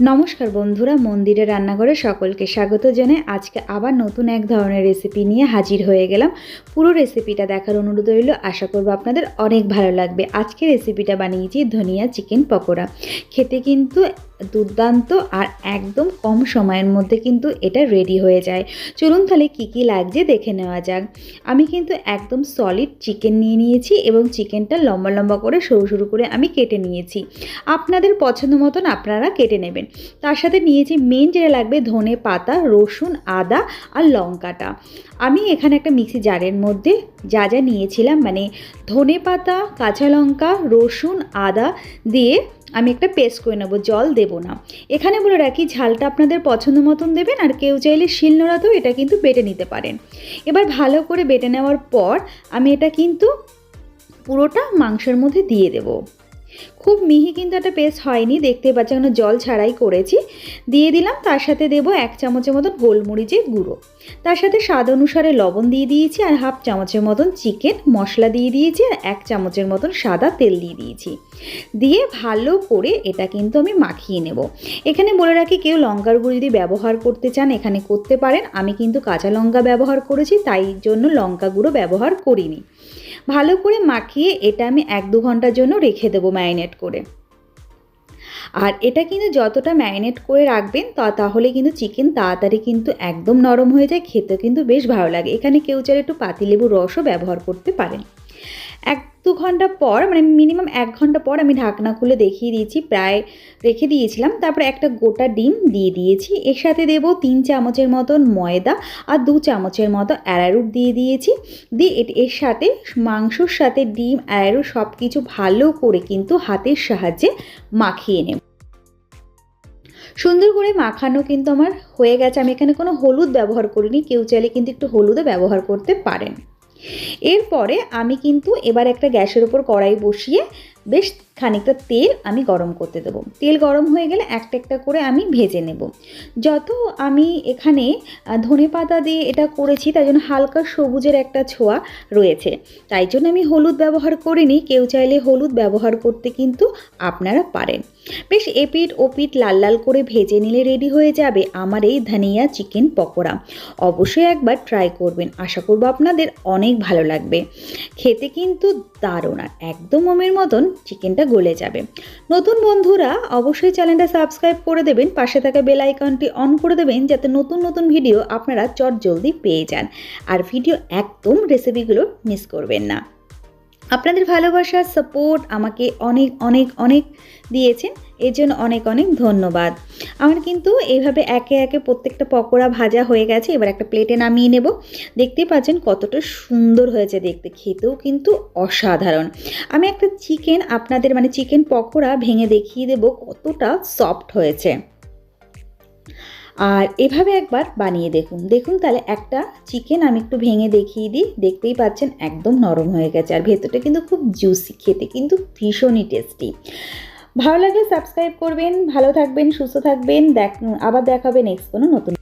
নমস্কার বন্ধুরা, মন্দিরে রান্নাঘরে সকলকে স্বাগত জানাই। আজকে আবার নতুন এক ধরনের রেসিপি নিয়ে হাজির হয়ে গেলাম। পুরো রেসিপিটা দেখার অনুরোধ রইল, আশা করব আপনাদের অনেক ভালো লাগবে। আজকে রেসিপিটা বানিয়েছি ধনিয়া চিকেন পকোড়া। খেতে কিন্তু দুর্দান্ত আর একদম কম সময়ের মধ্যে কিন্তু এটা রেডি হয়ে যায়। চলুন তাহলে কী কী লাগছে দেখে নেওয়া যাক। আমি কিন্তু একদম সলিড চিকেন নিয়ে নিয়েছি এবং চিকেনটা লম্বা লম্বা করে সরু সরু করে আমি কেটে নিয়েছি। আপনাদের পছন্দ মতন আপনারা কেটে নেবেন। তার সাথে নিয়েছি মেন যেটা লাগবে ধনে পাতা, রসুন, আদা আর লঙ্কাটা। আমি এখানে একটা মিক্সি জারের মধ্যে যা যা নিয়েছিলাম মানে ধনে পাতা, কাঁচা লঙ্কা, রসুন, আদা দিয়ে আমি একটা পেস্ট করে নেব, জল দেব না। এখানে বলে রাখি, ঝালটা আপনাদের পছন্দ মতন দেবেন আর কেউ চাইলে শিলনোড়াতেও এটা কিন্তু বেটে নিতে পারেন। এবার ভালো করে বেটে নেওয়ার পর আমি এটা কিন্তু পুরোটা মাংসের মধ্যে দিয়ে দেবো। খুব মিহি কিন্তু একটা পেস্ট হয়নি দেখতে পাচ্ছি কোনো জল ছাড়াই করেছি। দিয়ে দিলাম, তার সাথে দেবো এক চামচের মতন গোলমরিচের গুঁড়ো। তার সাথে স্বাদ অনুসারে লবণ দিয়ে দিয়েছি আর হাফ চামচের মতন চিকেন মশলা দিয়ে দিয়েছি আর এক চামচের মতন সাদা তেল দিয়ে দিয়েছি। দিয়ে ভালো করে এটা কিন্তু আমি মাখিয়ে নেব। এখানে বলে রাখি, কেউ লঙ্কার গুঁড়ো যদি ব্যবহার করতে চান, এখানে করতে পারেন। আমি কিন্তু কাঁচা লঙ্কা ব্যবহার করেছি, তাই জন্য লঙ্কা গুঁড়ো ব্যবহার করিনি। ভালো করে মাখিয়ে এটা আমি এক দু ঘণ্টার জন্য রেখে দেবো ম্যারিনেট করে। আর এটা কিন্তু যতটা ম্যারিনেট করে রাখবেন তা তাহলে কিন্তু চিকেন তাড়াতাড়ি কিন্তু একদম নরম হয়ে যায় খেতে কিন্তু বেশ ভালো লাগে। এখানে কেউ চাইলে একটু পাতিলেবুর রসও ব্যবহার করতে পারেন। এক দু ঘণ্টা পর মানে মিনিমাম এক ঘণ্টা পর আমি ঢাকনা খুলে দেখিয়ে দিয়েছি, প্রায় রেখে দিয়েছিলাম। তারপরে একটা গোটা ডিম দিয়ে দিয়েছি। এর সাথে দেবো তিন চামচের মতন ময়দা আর দু চামচের মতো অ্যারারুট দিয়ে দিয়েছি। দিয়ে এর সাথে মাংসর সাথে ডিম, অ্যারারুট সব কিছু ভালো করে কিন্তু হাতের সাহায্যে মাখিয়ে নেব। সুন্দর করে মাখানো কিন্তু আমার হয়ে গেছে। আমি এখানে কোনো হলুদ ব্যবহার করিনি। কেউ চাইলে কিন্তু একটু হলুদও ব্যবহার করতে পারেন। এরপরে আমি কিন্তু এবার একটা গ্যাসের ওপর কড়াই বসিয়ে বেশ খানিকটা তেল আমি গরম করতে দেবো। তেল গরম হয়ে গেলে একটা একটা করে আমি ভেজে নেব। যত আমি এখানে ধনে পাতা দিয়ে এটা করেছি তাই জন্য হালকা সবুজের একটা ছোঁয়া রয়েছে। তাই জন্য আমি হলুদ ব্যবহার করিনি, কেউ চাইলে হলুদ ব্যবহার করতে কিন্তু আপনারা পারেন। বেশ এপিট ওপিট লাল লাল করে ভেজে নিলে রেডি হয়ে যাবে আমার এই ধনিয়া চিকেন পকোড়া। অবশ্যই একবার ট্রাই করবেন, আশা করব আপনাদের অনেক ভালো লাগবে। খেতে কিন্তু দারুণ আর একদম মমের মতন চিকেনটা গলে যাবে। নতুন বন্ধুরা অবশ্যই চ্যানেলটা সাবস্ক্রাইব করে দেবেন, পাশে থাকা বেল আইকনটি অন করে দেবেন যাতে নতুন নতুন ভিডিও আপনারা চট জলদি পেয়ে যান। আর ভিডিও একদম রেসিপিগুলো মিস করবেন না। আপনাদের ভালোবাসার সাপোর্ট আমাকে অনেক অনেক অনেক দিয়েছেন। এর জন্য অনেক অনেক ধন্যবাদ। আমার কিন্তু এইভাবে একে একে প্রত্যেকটা পকোড়া ভাজা হয়ে গেছে। এবার একটা প্লেটে নামিয়ে নেব। দেখতেই পাচ্ছেন কতটা সুন্দর হয়েছে দেখতে। খেতেও কিন্তু অসাধারণ। আমি একটা চিকেন আপনাদের মানে চিকেন পকোড়া ভেঙে দেখিয়ে দেব কতটা সফট হয়েছে। আর এভাবে একবার বানিয়ে দেখুন। দেখুন তাহলে একটা চিকেন আমি একটু ভেঙে দেখিয়ে দিই। দেখতেই পাচ্ছেন একদম নরম হয়ে গেছে। আর ভেতরটা কিন্তু খুব জুসি খেতে, কিন্তু ভীষণই টেস্টি ভালো লাগলে সাবস্ক্রাইব করবেন, ভালো থাকবেন, সুস্থ থাকবেন। দেখ, আবার দেখাবে নেক্সট কোনো নতুন